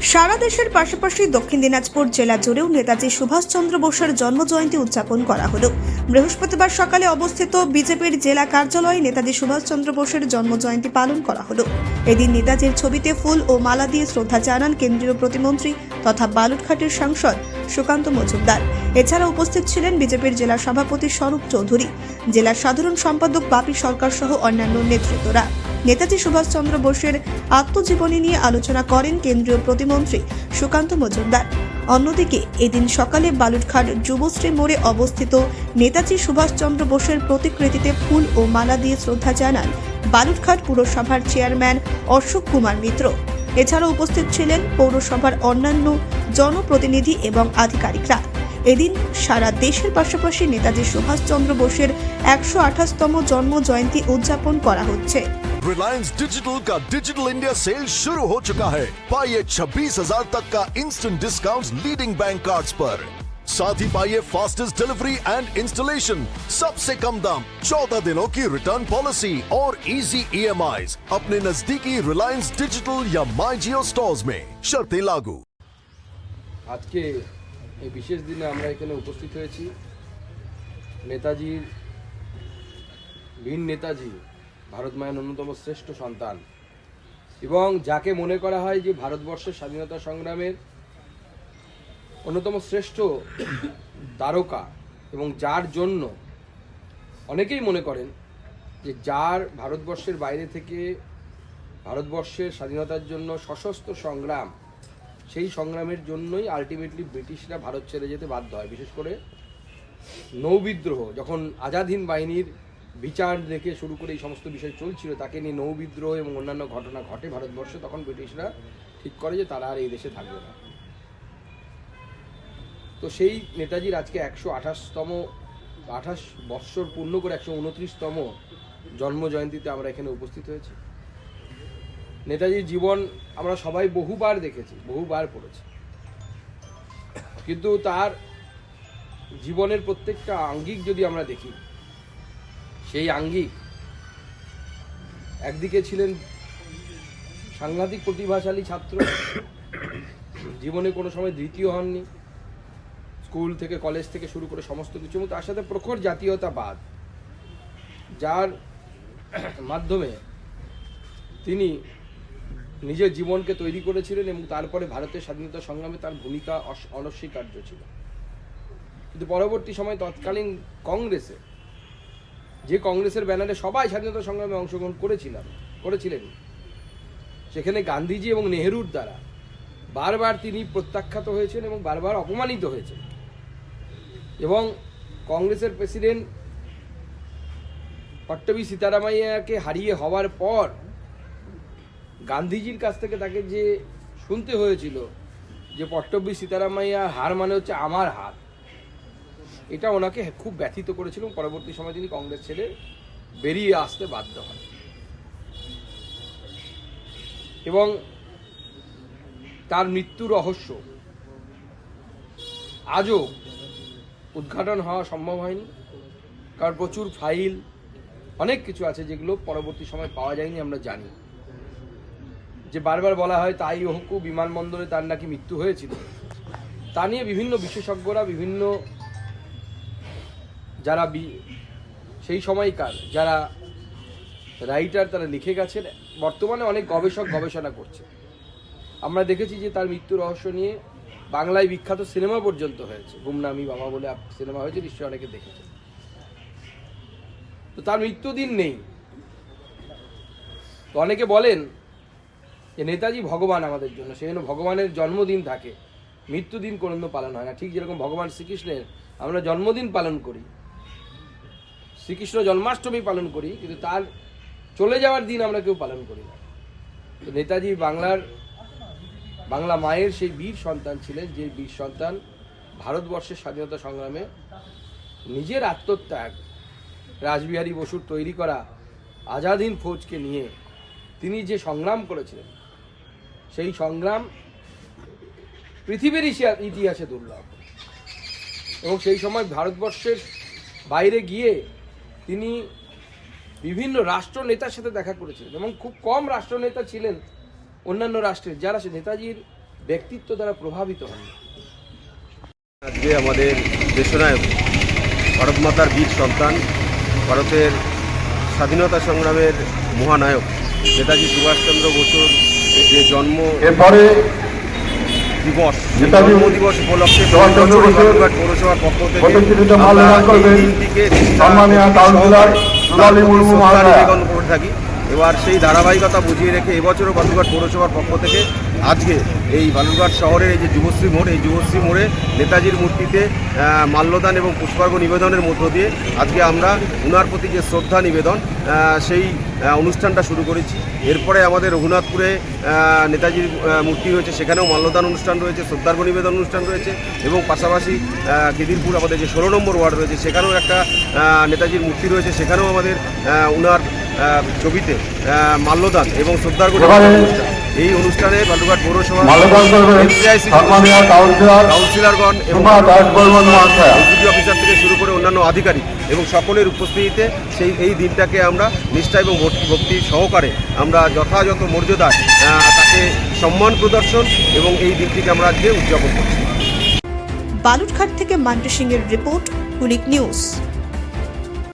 সারা দেশের পাশাপাশি দক্ষিণ দিনাজপুর জেলা জুড়েও নেতাজি সুভাষচন্দ্র বোসের জন্মজয়ন্তী উদযাপন করা হলো। বৃহস্পতিবার সকালে অবস্থিত বিজেপির জেলা কার্যালয়ে নেতাজি সুভাষচন্দ্র বোসের জন্মজয়ন্তী পালন করা হলো। এদিন নেতাজির ছবিতে ফুল ও মালা দিয়ে শ্রদ্ধা জানান কেন্দ্রীয় প্রতিমন্ত্রী তথা বালুরঘাটের সাংসদ সুকান্ত মজুমদার। এছাড়া উপস্থিত ছিলেন বিজেপির জেলা সভাপতি স্বরূপ চৌধুরী জেলার সাধারণ সম্পাদক বাপি সরকার সহ অন্যান্য নেতৃত্বরা। নেতাজি সুভাষচন্দ্র বোসের আত্মজীবনী নিয়ে আলোচনা করেন কেন্দ্রীয় প্রতিমন্ত্রী সুকান্ত মজুমদার। অন্যদিকে, এদিন সকালে বালুরঘাট যুবশ্রী মোড়ে অবস্থিত নেতাজি সুভাষচন্দ্র বোসের প্রতিকৃতিতে ফুল ও মালা দিয়ে শ্রদ্ধা জানান বালুরঘাট পুরসভার চেয়ারম্যান অশোক কুমার মিত্র। এছাড়া উপস্থিত ছিলেন পৌরসভার অন্যান্য জনপ্রতিনিধি এবং আধিকারিকরা। এদিন সারা দেশের পাশাপাশি নেতাজি সুভাষচন্দ্র বোসের একশো আঠাশতম জন্ম জয়ন্তী উদযাপন করা হচ্ছে। रिलायंस डिजिटल का डिजिटल इंडिया सेल शुरू हो चुका है पाइए छब्बीस हजार तक का instant discount leading bank cards पर साथ ही पाइए फास्टेस्ट डिलीवरी एंड इंस्टॉलेशन सबसे कम दाम 14 दिनों की रिटर्न पॉलिसी और इजी ईएमआई अपने नजदीकी रिलायंस डिजिटल या माई जियो स्टोर्स में शर्तें लागू আজকে এই বিশেষ দিনে আমরা এখানে উপস্থিত হয়েছি নেতাজির বীর নেতাজি ভারত মায়ের অন্যতম শ্রেষ্ঠ সন্তান। এবং যাকে মনে করা হয় যে ভারতবর্ষের স্বাধীনতা সংগ্রামের অন্যতম শ্রেষ্ঠ তারকা এবং যার জন্য অনেকেই মনে করেন যে যার ভারতবর্ষের বাইরে থেকে ভারতবর্ষের স্বাধীনতার জন্য সশস্ত্র সংগ্রাম, সেই সংগ্রামের জন্যই আলটিমেটলি ব্রিটিশরা ভারত ছেড়ে যেতে বাধ্য হয়। বিশেষ করে নৌবিদ্রোহ যখন আজাদ হিন্দ বাহিনীর বিচার দেখে শুরু করে এই সমস্ত বিষয় চলছিল, তাকে নিয়ে নৌবিদ্রোহ এবং অন্যান্য ঘটনা ঘটে ভারতবর্ষে, তখন ব্রিটিশরা ঠিক করে যে তারা আর এই দেশে থাকবে না। তো সেই নেতাজির আজকে একশো আঠাশতম, আঠাশ বৎসর পূর্ণ করে একশো উনত্রিশতম জন্ম জয়ন্তীতে আমরা এখানে উপস্থিত হয়েছি। নেতাজির জীবন আমরা সবাই বহুবার দেখেছি, বহুবার পড়েছি। কিন্তু তার জীবনের প্রত্যেকটা আঙ্গিক যদি আমরা দেখি সেই আঙ্গিক। একদিকে ছিলেন সাংঘাতিক প্রতিভাশালী ছাত্র। জীবনে কোনো সময় দ্বিতীয় হননি। স্কুল থেকে, কলেজ থেকে শুরু করে সমস্ত কিছু। তার সাথে প্রখর জাতীয়তাবাদ, যার মাধ্যমে তিনি নিজের জীবনকে তৈরি করেছিলেন এবং তারপরে ভারতের স্বাধীনতা সংগ্রামে তার ভূমিকা অনস্বীকার্য ছিল। কিন্তু পরবর্তী সময় তৎকালীন কংগ্রেসে যে কংগ্রেসের ব্যানারে সবাই স্বাধীনতা সংগ্রামে অংশগ্রহণ করেছিলাম, করেছিলেন। সেখানে গান্ধীজি এবং নেহেরুর দ্বারা বারবার তিনি প্রত্যাখ্যাত হয়েছেন এবং বারবার অপমানিত হয়েছেন। এবং কংগ্রেসের প্রেসিডেন্ট পট্টবী সীতারামাইয়াকে হারিয়ে হওয়ার পর গান্ধীজির কাছ থেকে তাকে যে শুনতে হয়েছিল যে পট্টবী সীতারামাইয়া হার মানে হচ্ছে আমার হার এটা ওনাকে খুব ব্যথিত করেছিল পরবর্তী সময় তিনি কংগ্রেস ছেড়ে বেরিয়ে আসতে বাধ্য হন। এবং তার মৃত্যু রহস্য আজও উদ্ঘাটন হওয়া সম্ভব হয়নি, কারণ প্রচুর ফাইল, অনেক কিছু আছে যেগুলো পরবর্তী সময় পাওয়া যায়নি, আমরা জানি। যে বারবার বলা হয় তাই হকু বিমানবন্দরে তার নাকি মৃত্যু হয়েছিল, তা নিয়ে বিভিন্ন বিশেষজ্ঞরা, বিভিন্ন যারা সেই সময়কার যারা রাইটার তারা লিখে গেছেন, বর্তমানে অনেক গবেষক গবেষণা করছে। আমরা দেখেছি যে তার মৃত্যু রহস্য নিয়ে বাংলায় বিখ্যাত সিনেমা পর্যন্ত হয়েছে। গুমনামি বাবা বলে সিনেমা হয়েছে, নিশ্চয়ই অনেকে দেখেছে তো তার মৃত্যুদিন নেই। তো অনেকে বলেন যে নেতাজি ভগবান আমাদের জন্য, সেই জন্য ভগবানের জন্মদিন থাকে। মৃত্যুদিন কোনো পালন হয় না। ঠিক যেরকম ভগবান শ্রীকৃষ্ণের আমরা জন্মদিন পালন করি। শ্রীকৃষ্ণ জন্মাষ্টমী পালন করি, কিন্তু তার চলে যাওয়ার দিন আমরা কেউ পালন করি না। তো নেতাজি বাংলার, বাংলা মায়ের সেই বীর সন্তান ছিলেন, যে বীর সন্তান ভারতবর্ষের স্বাধীনতা সংগ্রামে নিজের আত্মত্যাগ, রাসবিহারী বসুর তৈরি করা আজাদিন ফৌজকে নিয়ে তিনি যে সংগ্রাম করেছিলেন, সেই সংগ্রাম পৃথিবীর ইতিহাসে দুর্লভ। এবং সেই সময় ভারতবর্ষের বাইরে গিয়ে তিনি বিভিন্ন রাষ্ট্রনেতার সাথে দেখা করেছিলেন এবং খুব কম রাষ্ট্রনেতা ছিলেন অন্যান্য রাষ্ট্রের যারা সে নেতাজির ব্যক্তিত্ব দ্বারা প্রভাবিত হন। আজকে আমাদের দেশনায়ক ভারত মাতার বীর সন্তান ভারতের স্বাধীনতা সংগ্রামের মহানায়ক নেতাজি সুভাষচন্দ্র বসুর যে জন্ম এরপরে দিবস জন্ম উপলক্ষে পৌরসভার পক্ষ থেকে আমরা এই দিনটিকে। নিবেদন করে থাকি এবার সেই ধারাবাহিকতা বুঝিয়ে রেখে এবছরও গতকাল পৌরসভার পক্ষ থেকে আজকে এই বালুরঘাট শহরের এই যে যুবশ্রী মোড় এই যুবশ্রী মোড়ে নেতাজির মূর্তিতে মাল্যদান এবং পুষ্পার্ঘ নিবেদনের মধ্য দিয়ে আজকে আমরা উনার প্রতি যে শ্রদ্ধা নিবেদন সেই অনুষ্ঠানটা শুরু করেছি এরপরে আমাদের রঘুনাথপুরে নেতাজির মূর্তি রয়েছে সেখানেও মাল্যদান অনুষ্ঠান রয়েছে শ্রদ্ধার্ঘ নিবেদন অনুষ্ঠান রয়েছে এবং পাশাপাশি আহ, খিদিরপুর আমাদের যে ষোলো নম্বর ওয়ার্ড রয়েছে সেখানেও একটা নেতাজির মূর্তি রয়েছে সেখানেও আমাদের উনার ছবিতে মাল্যদান এবং শ্রদ্ধার্ঘ নিবেদন অনুষ্ঠান। এই অনুষ্ঠানে বালুরঘাট পৌরসভা কাউন্সিলরগণ এবং অফিসার থেকে শুরু করে অন্যান্য আধিকারিক এবং সকলের উপস্থিতিতে সেই এই দিনটাকে আমরা নিষ্ঠা এবং ভক্তি সহকারে আমরা যথাযথ মর্যাদায় তাকে সম্মান প্রদর্শন এবং এই দিনটিকে আমরা আজকে উদযাপন করছি। বালুরঘাট থেকে মান্টু সিং এর রিপোর্ট কুলিক নিউজ